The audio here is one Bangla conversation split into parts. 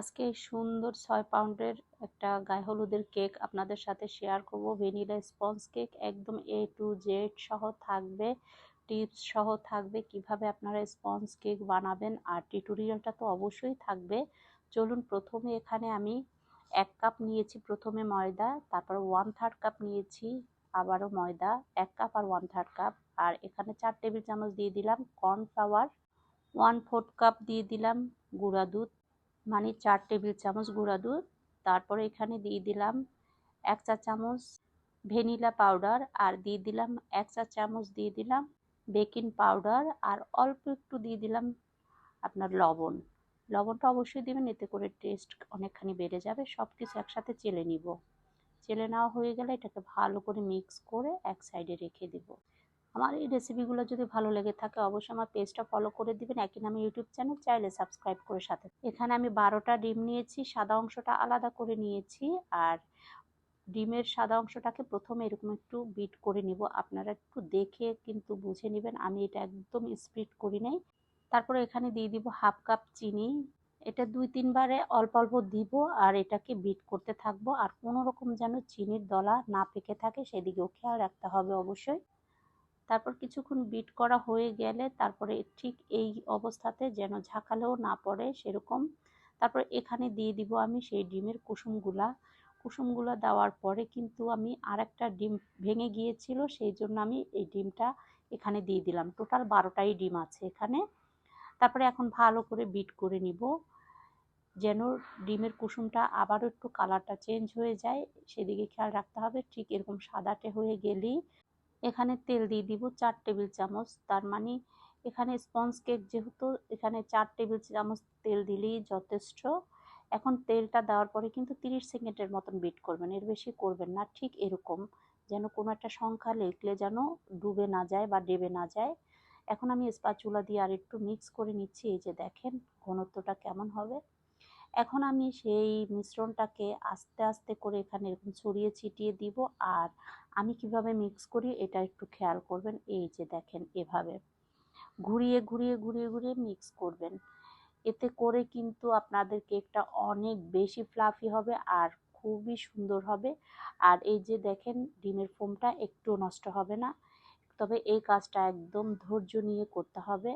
আজকে সুন্দর ছয় পাউন্ডের একটা গায়ে হলুদের কেক আপনাদের সাথে শেয়ার করব। ভ্যানিলা স্পঞ্জ কেক একদম এ টু জেড সহ থাকবে টিপস সহ থাকবে কীভাবে আপনারা স্পঞ্জ কেক বানাবেন আর টিউটোরিয়ালটা তো অবশ্যই থাকবে। চলুন প্রথমে এখানে আমি এক কাপ নিয়েছি প্রথমে ময়দা, তারপর ওয়ান থার্ড কাপ নিয়েছি আবারও ময়দা, এক কাপ আর ওয়ান থার্ড কাপ আর এখানে চার টেবিল চামচ দিয়ে দিলাম কর্নফ্লাওয়ার ওয়ান ফোর্থ কাপ দিয়ে দিলাম গুঁড়া দুধ মানে চার টেবিল চামচ গুঁড়া দুধ, তারপরে এখানে দিয়ে দিলাম এক চা চামচ ভ্যানিলা পাউডার, আর দিয়ে দিলাম এক চা চামচ দিয়ে দিলাম বেকিং পাউডার, আর অল্প একটু দিয়ে দিলাম আপনার লবণ। লবণটা অবশ্যই দেবেন, এতে করে টেস্ট অনেকখানি বেড়ে যাবে। সব কিছু একসাথে চেলে নিব। চেলে নেওয়া হয়ে গেলে এটাকে ভালো করে মিক্স করে এক সাইডে রেখে দিব। আমার এই রেসিপিগুলো যদি ভালো লেগে থাকে অবশ্যই আমার পেজটা ফলো করে দিবেন। একই নামে ইউটিউব চ্যানেল চাইলে সাবস্ক্রাইব করে সাথে। এখানে আমি বারোটা ডিম নিয়েছি, সাদা অংশটা আলাদা করে নিয়েছি আর ডিমের সাদা অংশটাকে প্রথমে এরকম একটু বিট করে নিব। আপনারা একটু দেখে কিন্তু বুঝে নেবেন, আমি এটা একদম স্প্রিট করি নাই। তারপরে এখানে দিয়ে দিব হাফ কাপ চিনি। এটা দুই তিনবারে অল্প অল্প দিব আর এটাকে বিট করতে থাকব। আর কোনো রকম যেন চিনির দলা না পেকে থাকে, সেদিকেও খেয়াল রাখতে হবে অবশ্যই। তারপর কিছুক্ষণ বিট করা হয়ে গেলে তারপরে ঠিক এই অবস্থাতে যেন ঝাঁকালেও না পড়ে সেরকম। তারপর এখানে দিয়ে দিব আমি সেই ডিমের কুসুমগুলা। কুসুমগুলো দেওয়ার পরে কিন্তু আমি আরেকটা ডিম ভেঙে গিয়েছিল, সেই জন্য আমি এই ডিমটা এখানে দিয়ে দিলাম। টোটাল বারোটাই ডিম আছে এখানে। তারপরে এখন ভালো করে বিট করে নিব। যেন ডিমের কুসুমটা আবারও একটু কালারটা চেঞ্জ হয়ে যায়। সেদিকে খেয়াল রাখতে হবে, ঠিক এরকম সাদাটে হয়ে গেলেই এখানে তেল দিয়ে দিব চার টেবিল চামচ। তার মানে এখানে স্পঞ্জ কেক যেহেতু, এখানে চার টেবিল চামচ তেল দিলেই যথেষ্ট। এখন তেলটা দেওয়ার পরে কিন্তু তিরিশ সেকেন্ডের মতন বিট করবেন, এর বেশি করবেন না, ঠিক এরকম। যেন কোনো একটা সংখ্যা লেখলে যেন ডুবে না যায় বা ডেবে না যায়। এখন আমি স্পাচুলা দিয়ে আর একটু মিক্স করে নিচ্ছি, এই যে দেখেন ঘনত্বটা কেমন হবে। এখন আমি সেই মিশ্রণটাকে আস্তে আস্তে করে এখানে এরকম ছড়িয়ে ছিটিয়ে দিব। আর আমি কীভাবে মিক্স করি এটা একটু খেয়াল করবেন। এই যে দেখেন এভাবে। ঘুরিয়ে ঘুরিয়ে ঘুরিয়ে ঘুরিয়ে মিক্স করবেন। এতে করে কিন্তু আপনাদের কেকটা অনেক বেশি ফ্লাফি হবে আর খুবই সুন্দর হবে। আর এই যে দেখেন ডিমের ফোমটা একটু নষ্ট হবে না। তবে এই কাজটা একদম ধৈর্য নিয়ে করতে হবে।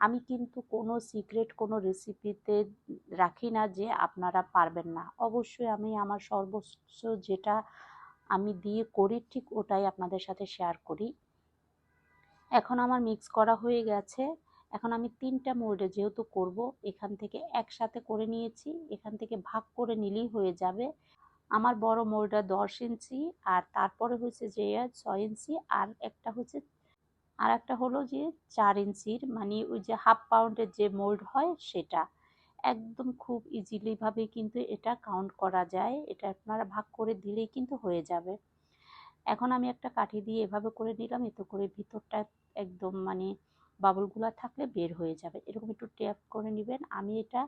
আমি কিন্তু কোনো সিক্রেট কোনো রেসিপিতে রাখি না যে আপনারা পারবেন না। অবশ্যই আমি আমার সর্বোচ্চ যেটা আমি দিয়ে করি, ঠিক ওটাই আপনাদের সাথে শেয়ার করি। এখন আমার মিক্স করা হয়ে গেছে। এখন আমি তিনটা মোল্ডে যেহেতু করব, এখান থেকে একসাথে করে নিয়েছি। এখান থেকে ভাগ করে নিলেই হয়ে যাবে। আমার বড় মোল্ডটা দশ ইঞ্চি আর তারপরে হচ্ছে যে ছয় ইঞ্চি আর একটা হচ্ছে আর একটা হলো যে চার ইঞ্চির মানে ওই যে হাফ পাউন্ডের যে মোল্ড হয় সেটা। একদম খুব ইজিলিভাবে কিন্তু এটা কাউন্ট করা যায়। এটা আপনারা ভাগ করে দিলেই কিন্তু হয়ে যাবে। এখন আমি একটা কাঠি দিয়ে এভাবে করে নিলাম, এতে করে ভিতরটা একদম মানে বাবলগুলো থাকলে বের হয়ে যাবে। এরকম একটু ট্যাপ করে নেবেন। আমি এটা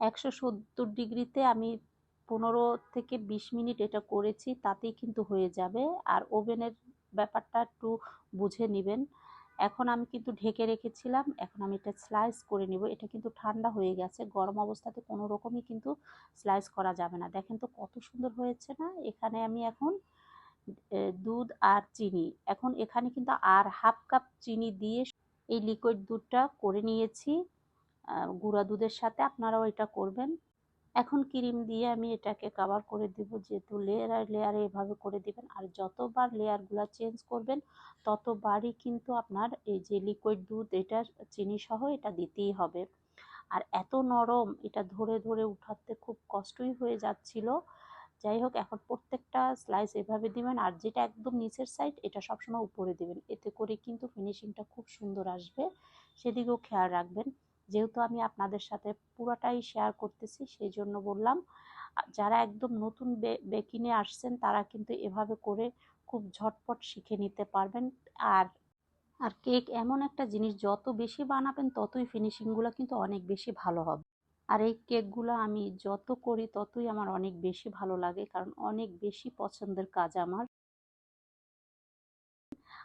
একশো সত্তর ডিগ্রিতে আমি পনেরো থেকে বিশ মিনিট এটা করেছি, তাতেই কিন্তু হয়ে যাবে। আর ওভেনের ব্যাপারটা একটু বুঝে নেবেন। এখন আমি কিন্তু ঢেকে রেখেছিলাম, এখন আমি এটা স্লাইস করে নিব। এটা কিন্তু ঠান্ডা হয়ে গেছে, গরম অবস্থাতে কোনো রকমই কিন্তু স্লাইস করা যাবে না। দেখেন তো কত সুন্দর হয়েছে না? এখানে আমি এখন দুধ আর চিনি। এখন এখানে কিন্তু আর হাফ কাপ চিনি দিয়ে এই লিকুইড দুধটা করে নিয়েছি। গুঁড়া দুধের সাথে আপনারাও এটা করবেন। এখন ক্রিম দিয়ে আমি এটাকে কাভার করে দিব যেহেতু লেয়ার লেয়ারে এভাবে করে দিবেন। আর যতবার লেয়ারগুলো চেঞ্জ করবেন, ততবারই কিন্তু আপনার এই যে লিকুইড দুধ, এটা চিনি সহ এটা দিতেই হবে। আর এত নরম, এটা ধরে ধরে উঠাতে খুব কষ্টই হয়ে যাচ্ছিল। যাই হোক, এখন প্রত্যেকটা স্লাইস এভাবে দিবেন, আর যেটা একদম নিচের সাইড এটা সবসময় উপরে দিবেন। এতে করে কিন্তু ফিনিশিংটা খুব সুন্দর আসবে। সেদিকেও খেয়াল রাখবেন। যেহেতু আমি আপনাদের সাথে পুরোটাই শেয়ার করতেছি, সেই জন্য বললাম যারা একদম নতুন বেকিনে আসছেন, তারা কিন্তু এভাবে করে খুব ঝটপট শিখে নিতে পারবেন। আর আর কেক এমন একটা জিনিস, যত বেশি বানাবেন, ততই ফিনিশিংগুলো কিন্তু অনেক বেশি ভালো হবে। আর এই কেকগুলো আমি যত করি, ততই আমার অনেক বেশি ভালো লাগে, কারণ অনেক বেশি পছন্দের কাজ আমার।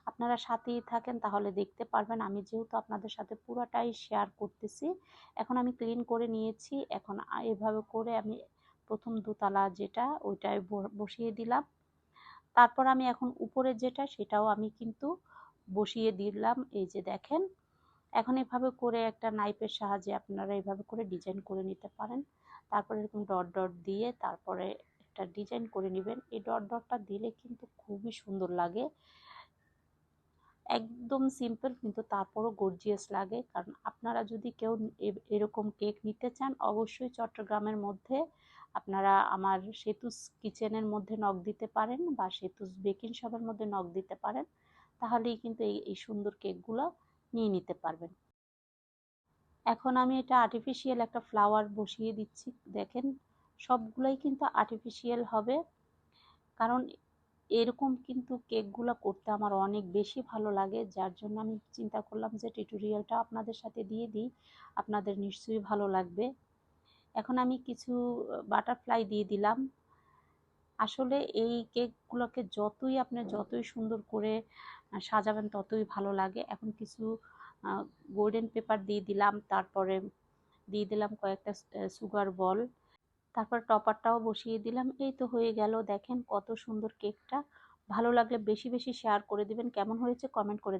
আপনারা সাথেই থাকেন তাহলে দেখতে পারবেন। আমি যেহেতু আপনাদের সাথে পুরোটাই শেয়ার করতেছি, এখন আমি ক্লিন করে নিয়েছি। এখন এভাবে করে আমি প্রথম দুতলা যেটা, ওইটায় বসিয়ে দিলাম। তারপর আমি এখন উপরে যেটা, সেটাও আমি কিন্তু বসিয়ে দিলাম। এই যে দেখেন, এখন এভাবে করে একটা নাইফের সাহায্যে আপনারা এভাবে করে ডিজাইন করে নিতে পারেন। তারপরে এরকম ডট ডট দিয়ে তারপরে একটা ডিজাইন করে নেবেন। এই ডট ডটটা দিলে কিন্তু খুবই সুন্দর লাগে। একদম সিম্পল কিন্তু তারপরও গর্জিয়াস লাগে। কারণ আপনারা যদি কেউ এরকম কেক নিতে চান, অবশ্যই চট্টগ্রামের মধ্যে আপনারা আমার সেতুস কিচেনের মধ্যে নখ দিতে পারেন বা সেতুস বেকিং শপের মধ্যে নখ দিতে পারেন। তাহলেই কিন্তু এই এই সুন্দর কেকগুলো নিয়ে নিতে পারবেন। এখন আমি এটা আর্টিফিশিয়াল একটা ফ্লাওয়ার বসিয়ে দিচ্ছি। দেখেন, সবগুলোই কিন্তু আর্টিফিশিয়াল হবে। কারণ এরকম কিন্তু কেকগুলো করতে আমার অনেক বেশি ভালো লাগে। যার জন্য আমি চিন্তা করলাম যে টিউটোরিয়ালটা আপনাদের সাথে দিয়ে দিই, আপনাদের নিশ্চয়ই ভালো লাগবে। এখন আমি কিছু বাটারফ্লাই দিয়ে দিলাম। আসলে এই কেকগুলোকে যতই আপনি যতই সুন্দর করে সাজাবেন ততই ভালো লাগে। এখন কিছু গোল্ডেন পেপার দিয়ে দিলাম। তারপরে দিয়ে দিলাম কয়েকটা সুগার বল তারপর টপারটাও বসিয়ে দিলাম। এই তো হয়ে গেল। দেখেন কত সুন্দর কেকটা। ভালো লাগলে বেশি বেশি শেয়ার করে দিবেন। কেমন হয়েছে কমেন্ট করে